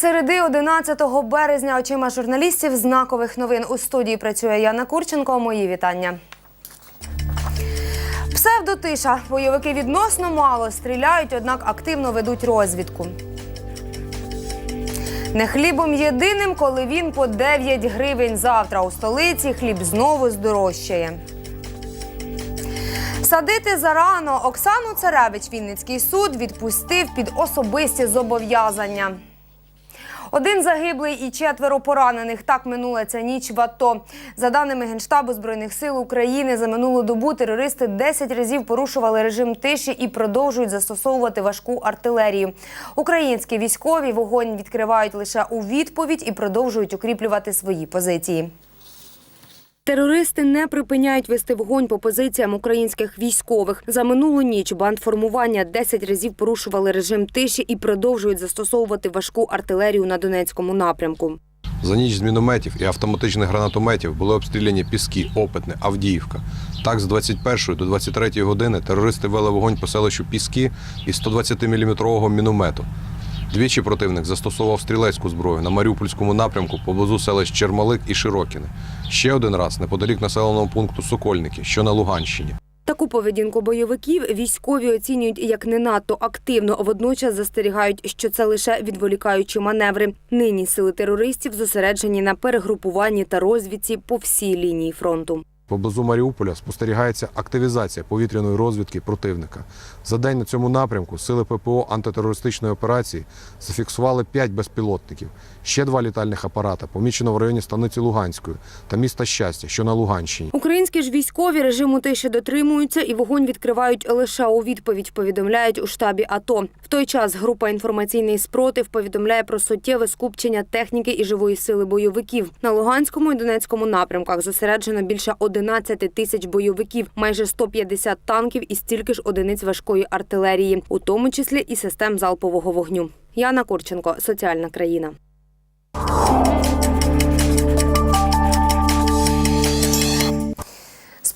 Середи 11 березня очима журналістів знакових новин у студії працює Яна Курченко. Мої вітання. Псевдотиша. Бойовики відносно мало стріляють, однак активно ведуть розвідку. Не хлібом єдиним, коли він по 9 гривень завтра у столиці хліб знову здорожчає. Садити зарано Оксану Царевич Вінницький суд відпустив під особисті зобов'язання. Один загиблий і четверо поранених. Так минула ця ніч в АТО. За даними Генштабу Збройних сил України, за минулу добу терористи 10 разів порушували режим тиші і продовжують застосовувати важку артилерію. Українські військові вогонь відкривають лише у відповідь і продовжують укріплювати свої позиції. Терористи не припиняють вести вогонь по позиціям українських військових. За минулу ніч бандформування 10 разів порушували режим тиші і продовжують застосовувати важку артилерію на Донецькому напрямку. За ніч з мінометів і автоматичних гранатометів були обстріляні Піски, Опитне, Авдіївка. Так, з 21 до 23 години терористи вели вогонь по селищу Піски із 120-мм міномету. Двічі противник застосовував стрілецьку зброю на Маріупольському напрямку поблизу селищ Чермалик і Широкіне. Ще один раз неподалік населеного пункту Сокольники, що на Луганщині. Таку поведінку бойовиків військові оцінюють як не надто активно, водночас застерігають, що це лише відволікаючі маневри. Нині сили терористів зосереджені на перегрупуванні та розвідці по всій лінії фронту. Поблизу Маріуполя спостерігається активізація повітряної розвідки противника. За день на цьому напрямку сили ППО антитерористичної операції зафіксували 5 безпілотників. Ще два літальних апарата помічено в районі станиці Луганської та міста Щастя, що на Луганщині. Українські ж військові режиму тиші дотримуються і вогонь відкривають лише у відповідь. Повідомляють у штабі АТО. В той час група інформаційний спротив повідомляє про суттєве скупчення техніки і живої сили бойовиків. На Луганському і Донецькому напрямках зосереджено більше 11 тисяч бойовиків, майже 150 танків і стільки ж одиниць важкої артилерії, у тому числі і систем залпового вогню. Яна Курченко, соціальна країна.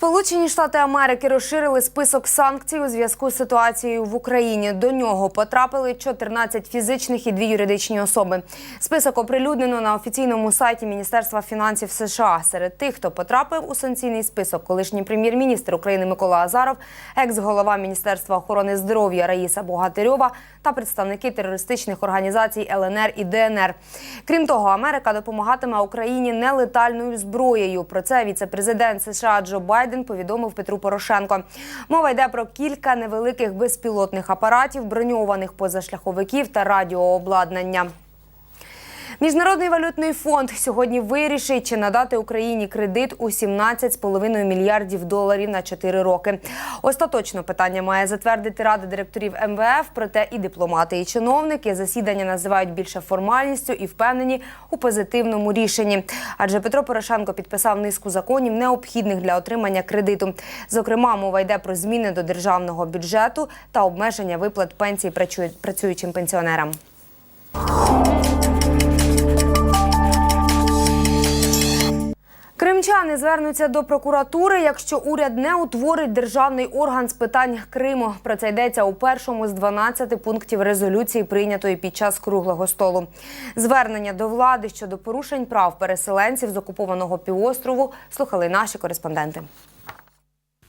Сполучені Штати Америки розширили список санкцій у зв'язку з ситуацією в Україні. До нього потрапили 14 фізичних і дві юридичні особи. Список оприлюднено на офіційному сайті Міністерства фінансів США. Серед тих, хто потрапив у санкційний список, колишній прем'єр-міністр України Микола Азаров, екс-голова Міністерства охорони здоров'я Раїса Богатирьова та представники терористичних організацій ЛНР і ДНР. Крім того, Америка допомагатиме Україні нелетальною зброєю. Про це віце-президент США Джо Байден повідомив Петру Порошенко. Мова йде про кілька невеликих безпілотних апаратів, броньованих позашляховиків та радіообладнання. Міжнародний валютний фонд сьогодні вирішить, чи надати Україні кредит у 17,5 мільярдів доларів на 4 роки. Остаточно питання має затвердити рада директорів МВФ. Проте і дипломати, і чиновники засідання називають більше формальністю і впевнені у позитивному рішенні. Адже Петро Порошенко підписав низку законів, необхідних для отримання кредиту. Зокрема, мова йде про зміни до державного бюджету та обмеження виплат пенсій працюючим пенсіонерам. Кримчани звернуться до прокуратури, якщо уряд не утворить державний орган з питань Криму. Про це йдеться у першому з 12 пунктів резолюції, прийнятої під час круглого столу. Звернення до влади щодо порушень прав переселенців з окупованого півострову слухали наші кореспонденти.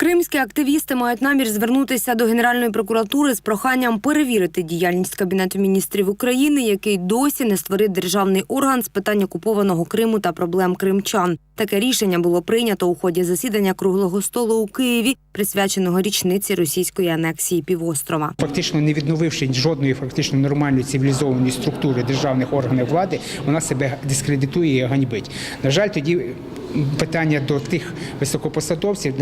Кримські активісти мають намір звернутися до Генеральної прокуратури з проханням перевірити діяльність Кабінету міністрів України, який досі не створив державний орган з питань окупованого Криму та проблем кримчан. Таке рішення було прийнято у ході засідання круглого столу у Києві, присвяченого річниці російської анексії півострова. Фактично не відновивши жодної фактично нормальної цивілізованої структури державних органів влади, вона себе дискредитує і ганьбить. На жаль, тоді питання до тих високопосадовців,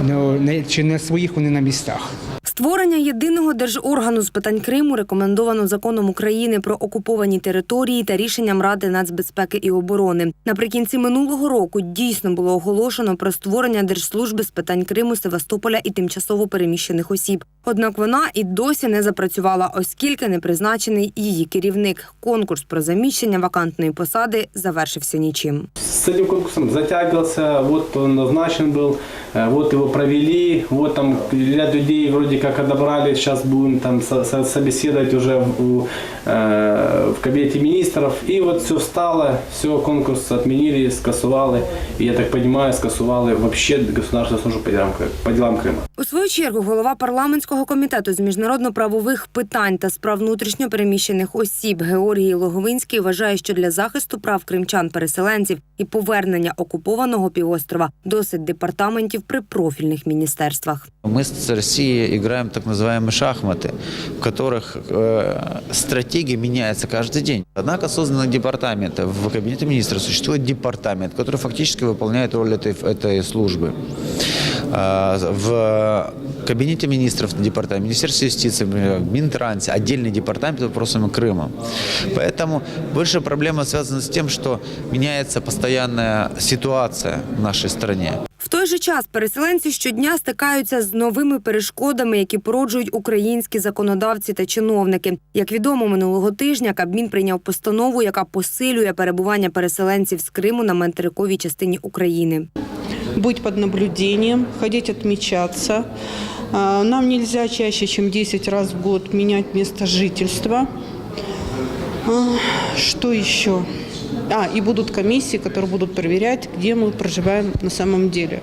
ну, чи не своїх вони на містах. Створення єдиного держоргану з питань Криму рекомендовано законом України про окуповані території та рішенням Ради нацбезпеки і оборони. Наприкінці минулого року дійсно було оголошено про створення держслужби з питань Криму, Севастополя і тимчасово переміщених осіб. Однак вона і досі не запрацювала, оскільки не призначений її керівник. Конкурс про заміщення вакантної посади завершився нічим. С этим конкурсом затягивался, вот он назначен был, э, вот его провели, вот там ряд людей вроде как отобрали, сейчас будем там со- со- собеседовать уже в, у, э, в кабинете министров. И вот все встало, все, конкурс отменили, скасували. И я так понимаю, скасували вообще государственную службу по делам, Кры- по делам Крыма. У свою чергу голова парламентського комітету з міжнародно-правових питань та справ внутрішньо переміщених осіб Георгій Логовинський вважає, що для захисту прав кримчан-переселенців і повернення окупованого півострова досить департаментів при профільних міністерствах. Мы с Россией играем так называемые шахматы, в которых э, стратегия меняется каждый день. Однако созданы департаменты. В кабинете министров существует департамент, который фактически выполняет роль этой, этой службы. А, В кабинете министров департамент, Министерство юстиции, например, Минтрансе, отдельный департамент по вопросам Крыма. Поэтому большая проблема связана с тем, что меняется постоянная ситуация в нашей стране. В той же час переселенці щодня стикаються з новими перешкодами, які породжують українські законодавці та чиновники. Як відомо, минулого тижня Кабмін прийняв постанову, яка посилює перебування переселенців з Криму на материковій частині України. быть под наблюдением, ходить отмечаться. А, Нам нельзя чаще, чем 10 раз в год менять место жительства. А, Что еще? А, и будут комиссии, которые будут проверять, где мы проживаем на самом деле.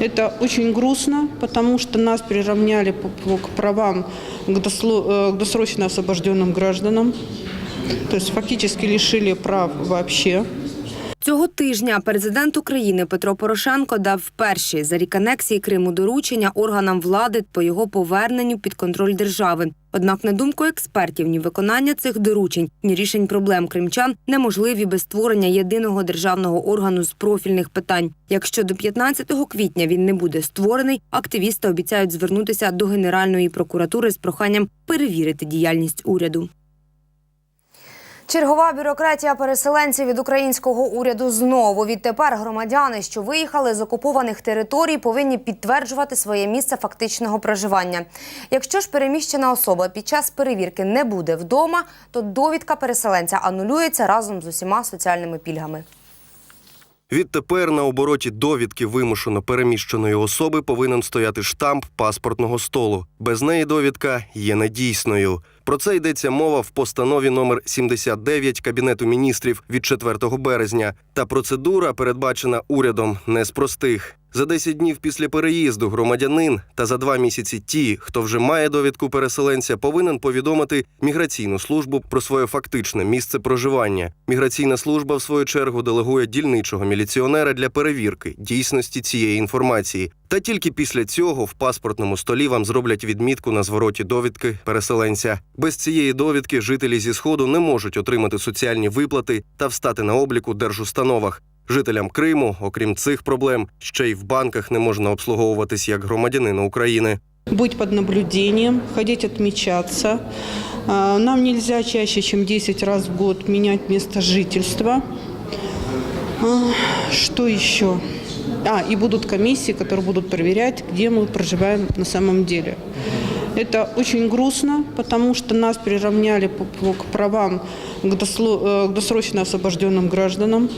Это очень грустно, потому что нас приравняли по- по- к правам к досло- э, к досрочно освобожденным гражданам. То есть фактически лишили прав вообще. Цього тижня президент України Петро Порошенко дав перші за рік анексії Криму доручення органам влади по його поверненню під контроль держави. Однак, на думку експертів, ні виконання цих доручень, ні рішень проблем кримчан неможливі без створення єдиного державного органу з профільних питань. Якщо до 15 квітня він не буде створений, активісти обіцяють звернутися до Генеральної прокуратури з проханням перевірити діяльність уряду. Чергова бюрократія переселенців від українського уряду знову. Відтепер громадяни, що виїхали з окупованих територій, повинні підтверджувати своє місце фактичного проживання. Якщо ж переміщена особа під час перевірки не буде вдома, то довідка переселенця анулюється разом з усіма соціальними пільгами. Відтепер на обороті довідки вимушено переміщеної особи повинен стояти штамп паспортного столу. Без неї довідка є недійсною. Про це йдеться мова в постанові номер 79 Кабінету міністрів від 4 березня. Та процедура, передбачена урядом, не з простих. За 10 днів після переїзду громадянин та за два місяці ті, хто вже має довідку переселенця, повинен повідомити міграційну службу про своє фактичне місце проживання. Міграційна служба, в свою чергу, делегує дільничого міліціонера для перевірки дійсності цієї інформації. Та тільки після цього в паспортному столі вам зроблять відмітку на звороті довідки переселенця. Без цієї довідки жителі зі сходу не можуть отримати соціальні виплати та встати на обліку держустановах. Жителям Криму, окрім цих проблем, ще й в банках не можна обслуговуватись як громадянина України. быть под наблюдением, ходить отмечаться. А, Нам нельзя чаще, чем 10 раз в год менять место жительства. Что еще? А, и будут комиссии, которые будут проверять, где мы проживаем на самом деле. Это очень грустно, потому что нас приравняли по- по- к правам к досло- э, к досрочно освобожденным гражданам.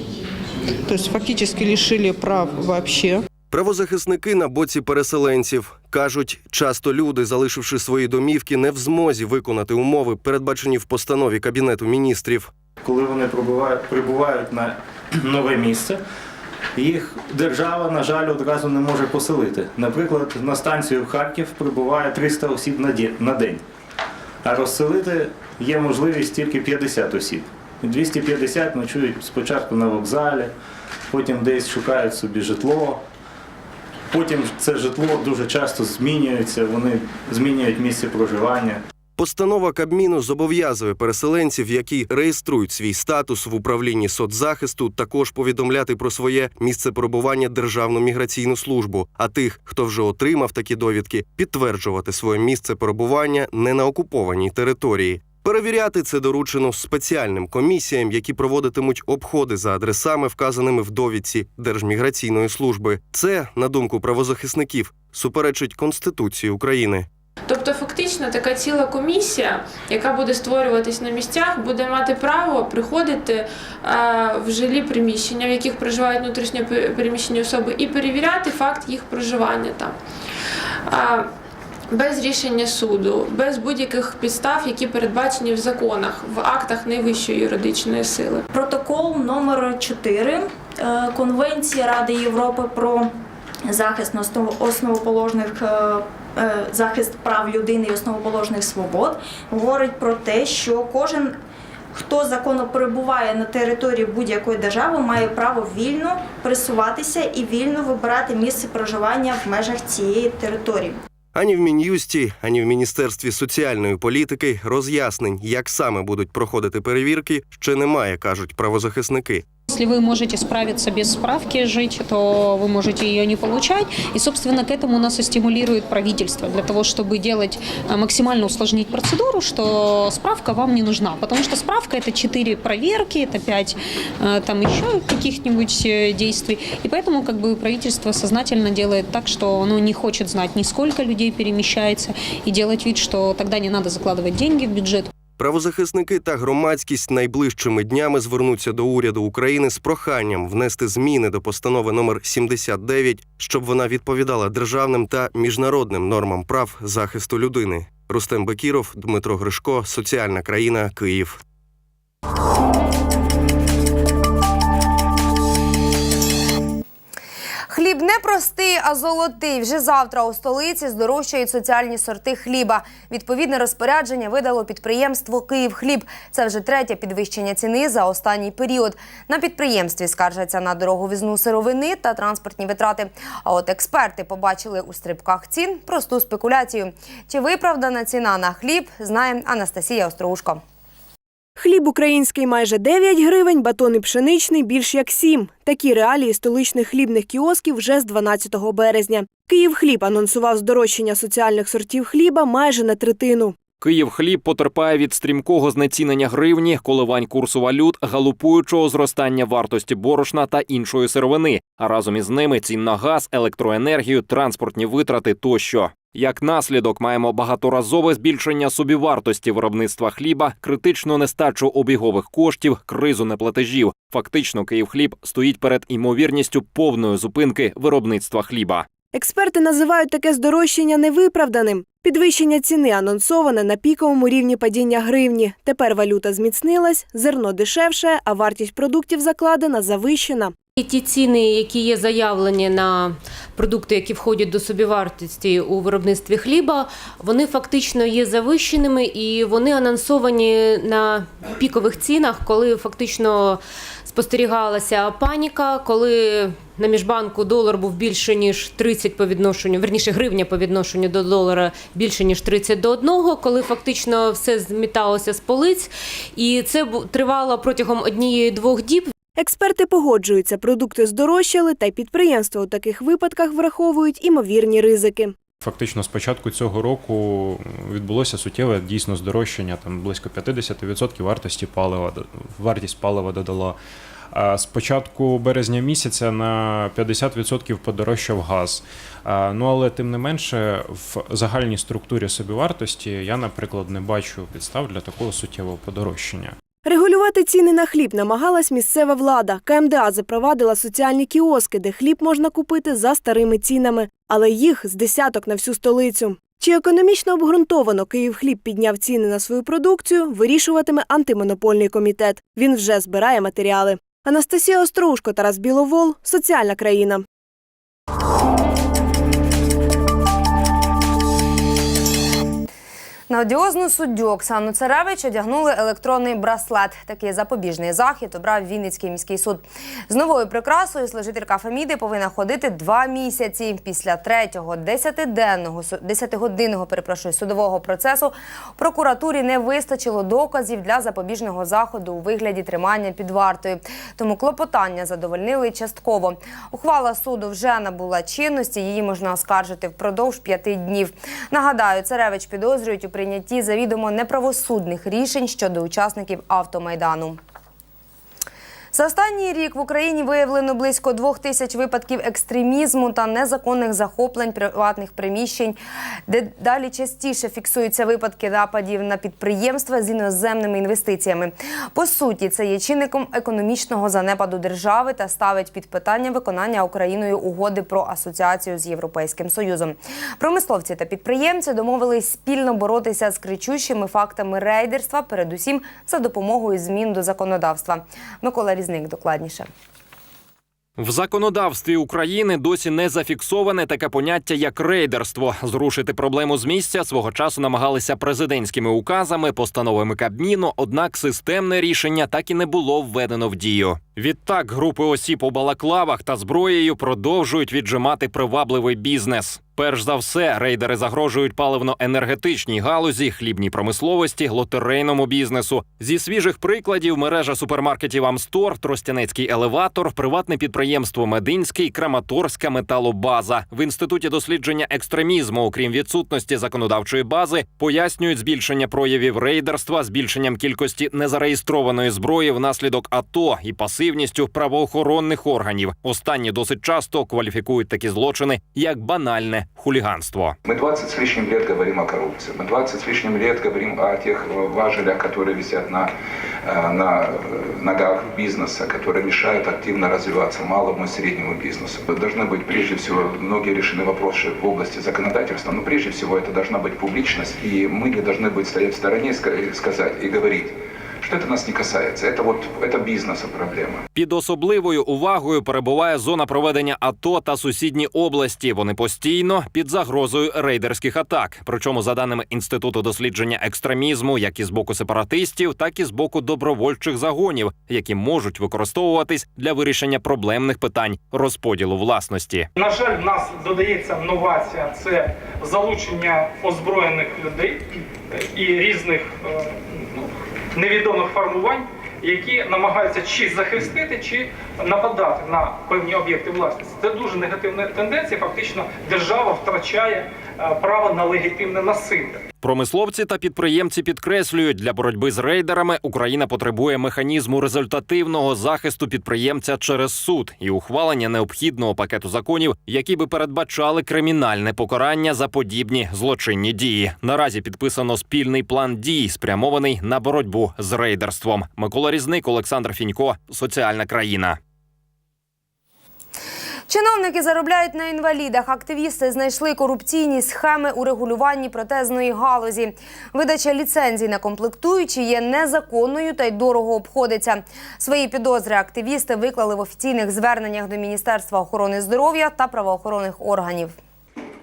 То есть фактически лишили прав вообще. Правозахисники на боці переселенців кажуть, часто люди, залишивши свої домівки, не в змозі виконати умови, передбачені в постанові кабінету міністрів. коли вони прибувають, прибувають на нове місце, їх держава, на жаль, одразу не може поселити. Наприклад, на станцію Харків прибуває 300 осіб на день, а розселити є можливість тільки 50 осіб. 250 ночують спочатку на вокзалі, потім десь шукають собі житло. Потім це житло дуже часто змінюється, вони змінюють місце проживання. Постанова Кабміну зобов'язує переселенців, які реєструють свій статус в управлінні соцзахисту, також повідомляти про своє місце перебування Державну міграційну службу. А тих, хто вже отримав такі довідки, підтверджувати своє місце перебування не на окупованій території. Перевіряти це доручено спеціальним комісіям, які проводитимуть обходи за адресами, вказаними в довідці Держміграційної служби. Це, на думку правозахисників, суперечить Конституції України. Тобто фактично така ціла комісія, яка буде створюватись на місцях, буде мати право приходити е, в жилі приміщення, в яких проживають внутрішньо переміщені особи, і перевіряти факт їх проживання там. Е, без рішення суду, без будь-яких підстав, які передбачені в законах, в актах найвищої юридичної сили. Протокол номер 4 е, Конвенції Ради Європи про захист основ- основоположних е, е, захист прав людини і основоположних свобод говорить про те, що кожен. Хто законно перебуває на території будь-якої держави, має право вільно пересуватися і вільно вибирати місце проживання в межах цієї території. Ані в Мін'юсті, ані в Міністерстві соціальної політики роз'яснень, як саме будуть проходити перевірки, ще немає, кажуть правозахисники. Если вы можете справиться без справки жить, то вы можете ее не получать. И, собственно, к этому нас и стимулирует правительство, для того, чтобы делать э, максимально усложнить процедуру, что справка вам не нужна. Потому что справка – это 4 проверки, это 5 э, там еще каких-нибудь э, действий. И поэтому как бы правительство сознательно делает так, что оно не хочет знать, ни сколько людей перемещается, и делать вид, что тогда не надо закладывать деньги в бюджет. Правозахисники та громадськість найближчими днями звернуться до уряду України з проханням внести зміни до постанови номер 79, щоб вона відповідала державним та міжнародним нормам прав захисту людини. Рустем Бекіров, Дмитро Гришко, Соціальна країна, Київ. Хліб не простий, а золотий. Вже завтра у столиці здорожчають соціальні сорти хліба. Відповідне розпорядження видало підприємство «Київхліб». Це вже третє підвищення ціни за останній період. На підприємстві скаржаться на дороговізну сировини та транспортні витрати. А от експерти побачили у стрибках цін просту спекуляцію. Чи виправдана ціна на хліб, знає Анастасія Остроушко. Хліб український майже 9 гривень, батони пшеничний більш як 7. Такі реалії столичних хлібних кіосків вже з 12 березня. Київхліб анонсував здорожчання соціальних сортів хліба майже на третину. Київхліб потерпає від стрімкого знецінення гривні, коливань курсу валют, галопуючого зростання вартості борошна та іншої сировини, а разом із ними цін на газ, електроенергію, транспортні витрати тощо. Як наслідок маємо багаторазове збільшення собівартості виробництва хліба, критичну нестачу обігових коштів, кризу неплатежів. Фактично, Київхліб стоїть перед імовірністю повної зупинки виробництва хліба. Експерти називають таке здорожчання невиправданим. Підвищення ціни анонсоване на піковому рівні падіння гривні. Тепер валюта зміцнилась, зерно дешевше, а вартість продуктів закладена завищена. Ті ціни, які є заявлені на продукти, які входять до собівартості у виробництві хліба, вони фактично є завищеними і вони анонсовані на пікових цінах, коли фактично спостерігалася паніка, коли на міжбанку долар був більше ніж 30 по відношенню, верніше гривня по відношенню до долара більше ніж 30 до 1, коли фактично все зміталося з полиць, і це тривало протягом однієї-двох діб. Експерти погоджуються, продукти здорожчали, та й підприємства у таких випадках враховують імовірні ризики. Фактично, з початку цього року відбулося суттєве дійсно здорожчання, там близько 50% вартості палива, вартість палива додала. А з початку березня місяця на 50% подорожчав газ. Ну але тим не менше, в загальній структурі собівартості я, наприклад, не бачу підстав для такого суттєвого подорожчання. Регулювати ціни на хліб намагалась місцева влада. КМДА запровадила соціальні кіоски, де хліб можна купити за старими цінами, але їх з десяток на всю столицю. Чи економічно обґрунтовано Київхліб підняв ціни на свою продукцію, вирішуватиме антимонопольний комітет. Він вже збирає матеріали. Анастасія Острушко, Тарас Біловол, Соціальна країна. На одіозну суддю Оксану Царевич одягнули електронний браслет. Такий запобіжний захід обрав Вінницький міський суд. З новою прикрасою служителька Феміди повинна ходити два місяці. Після третього десятиденного десятигодинного перепрошую судового процесу прокуратурі не вистачило доказів для запобіжного заходу у вигляді тримання під вартою. Тому клопотання задовольнили частково. Ухвала суду вже набула чинності. Її можна оскаржити впродовж п'яти днів. Нагадаю, Царевич підозрюють у прийнятті завідомо неправосудних рішень щодо учасників автомайдану. За останній рік в Україні виявлено близько двох тисяч випадків екстремізму та незаконних захоплень приватних приміщень, де далі частіше фіксуються випадки нападів на підприємства з іноземними інвестиціями. По суті, це є чинником економічного занепаду держави та ставить під питання виконання Україною угоди про асоціацію з Європейським Союзом. Промисловці та підприємці домовились спільно боротися з кричущими фактами рейдерства, передусім за допомогою змін до законодавства. Микола Різник докладніше. В законодавстві України досі не зафіксоване таке поняття як рейдерство. Зрушити проблему з місця свого часу намагалися президентськими указами, постановами Кабміну. Однак системне рішення так і не було введено в дію. Відтак групи осіб у балаклавах та зброєю продовжують віджимати привабливий бізнес. Перш за все, рейдери загрожують паливно-енергетичній галузі, хлібній промисловості, лотерейному бізнесу. Зі свіжих прикладів мережа супермаркетів Амстор, Тростянецький елеватор, приватне підприємство Мединський, Краматорська металобаза в інституті дослідження екстремізму, окрім відсутності законодавчої бази, пояснюють збільшення проявів рейдерства, збільшенням кількості незареєстрованої зброї внаслідок АТО і пасивністю правоохоронних органів. Останні досить часто кваліфікують такі злочини як банальне хуліганство. Мы 20 с лишним лет говорим о коррупции. Мы 20 с лишним лет говорим о тех э, важелях, которые висят на, э, на э, ногах бизнеса, которые мешают активно развиваться малому и среднему бизнесу. Должны быть, прежде всего, многие решены вопросы в области законодательства, но прежде всего это должна быть публичность, и мы не должны быть стоять в стороне и ска- и сказать и говорить, что это нас не касается. Это вот это бизнеса проблема. Під особливою увагою перебуває зона проведення АТО та сусідні області. Вони постійно під загрозою рейдерських атак. Причому, за даними інституту дослідження екстремізму, як і з боку сепаратистів, так і з боку добровольчих загонів, які можуть використовуватись для вирішення проблемних питань розподілу власності. На жаль, в нас додається новація це залучення озброєних людей і різних е, ну, невідомих формувань, які намагаються чи захистити, чи нападати на певні об'єкти власності. Це дуже негативна тенденція. Фактично, держава втрачає право на легітимне насилля. Промисловці та підприємці підкреслюють, для боротьби з рейдерами Україна потребує механізму результативного захисту підприємця через суд і ухвалення необхідного пакету законів, які би передбачали кримінальне покарання за подібні злочинні дії. Наразі підписано спільний план дій, спрямований на боротьбу з рейдерством. Микола Різник, Олександр Фінько, соціальна країна. Чиновники заробляють на інвалідах. Активісти знайшли корупційні схеми у регулюванні протезної галузі. Видача ліцензій на комплектуючі є незаконною та й дорого обходиться. Свої підозри активісти виклали в офіційних зверненнях до Міністерства охорони здоров'я та правоохоронних органів.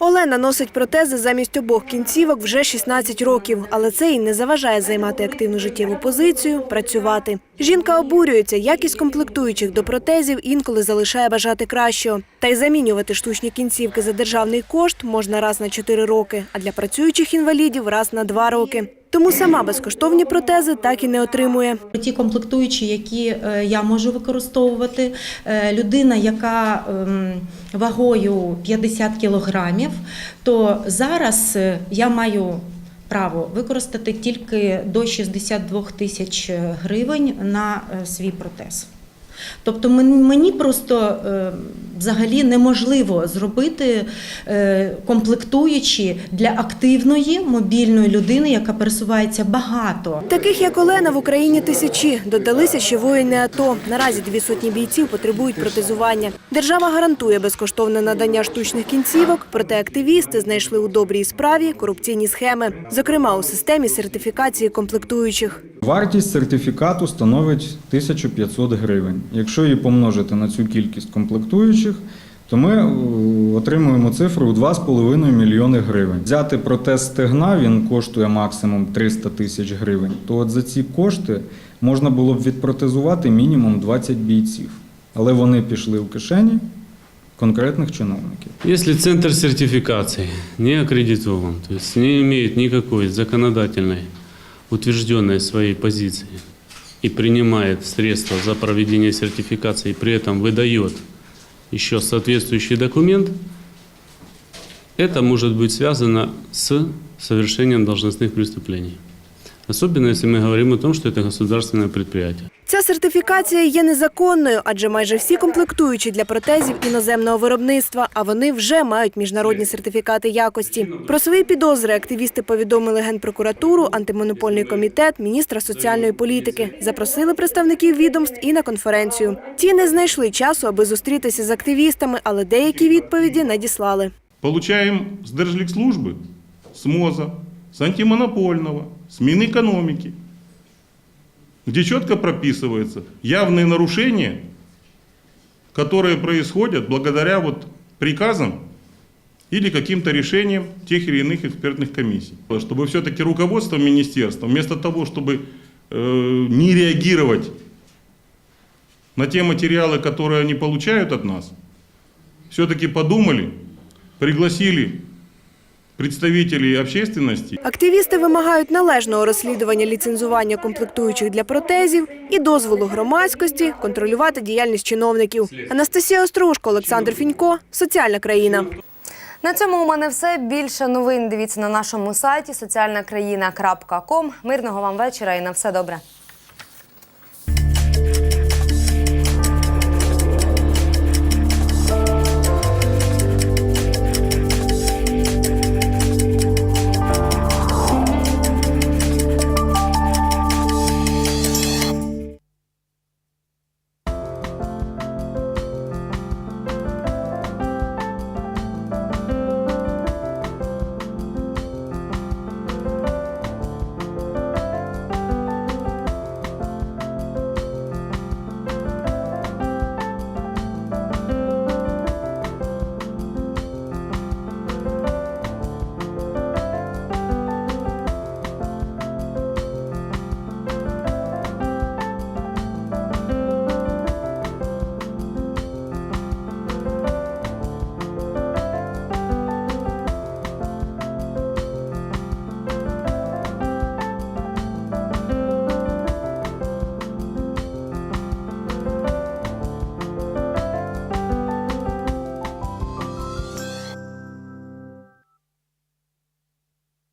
Олена носить протези замість обох кінцівок вже 16 років, але це їй не заважає займати активну життєву позицію, працювати. Жінка обурюється, якість комплектуючих до протезів інколи залишає бажати кращого. Та й замінювати штучні кінцівки за державний кошт можна раз на 4 роки, а для працюючих інвалідів раз на 2 роки. Тому сама безкоштовні протези так і не отримує. Ті комплектуючі, які е, я можу використовувати, е, людина, яка ем, вагою 50 кілограмів, то зараз е, я маю право використати тільки до 62 тисяч гривень на свій протез. Тобто мен- мені просто е, взагалі неможливо зробити е, комплектуючі для активної мобільної людини, яка пересувається багато. Таких як Олена в Україні тисячі. Додалися ще воїни АТО. Наразі дві сотні бійців потребують протезування. Держава гарантує безкоштовне надання штучних кінцівок, проте активісти знайшли у добрій справі корупційні схеми, зокрема у системі сертифікації комплектуючих. Вартість сертифікату становить 1500 гривень. Якщо її помножити на цю кількість комплектуючих, то ми е, отримуємо цифру у 2,5 мільйони гривень. Взяти протез стегна він коштує максимум 300 тисяч гривень. То от за ці кошти можна було б відпротезувати мінімум 20 бійців. Але вони пішли в кишені конкретних чиновників. Если центр сертификации не аккредитован, то есть не имеет никакой законодательной утвержденной своей позиции и принимает средства за проведение сертификации, при этом выдает еще соответствующий документ, это может быть связано с совершением должностных преступлений. Особенно если мы говорим о том, что это государственное предприятие. Ця сертифікація є незаконною, адже майже всі комплектуючі для протезів іноземного виробництва, а вони вже мають міжнародні сертифікати якості. Про свої підозри активісти повідомили Генпрокуратуру, антимонопольний комітет, міністра соціальної політики. Запросили представників відомств і на конференцію. Ті не знайшли часу, аби зустрітися з активістами, але деякі відповіді надіслали. Получаем с Держликслужбы, с МОЗа, с антимонопольного, С Минэкономики, где четко прописывается явные нарушения, которые происходят благодаря вот приказам или каким-то решениям тех или иных экспертных комиссий. Чтобы все-таки руководство министерства, вместо того, чтобы э, не реагировать на те материалы, которые они получают от нас, все-таки подумали, пригласили представителей общественности Активісти вимагають належного розслідування ліцензування комплектуючих для протезів і дозволу громадськості контролювати діяльність чиновників. Анастасія Острушко, Олександр Фінько, Соціальна країна. На цьому у мене все. Більше новин дивіться на нашому сайті соціальнакраїна.ком. Мирного вам вечора і на все добре.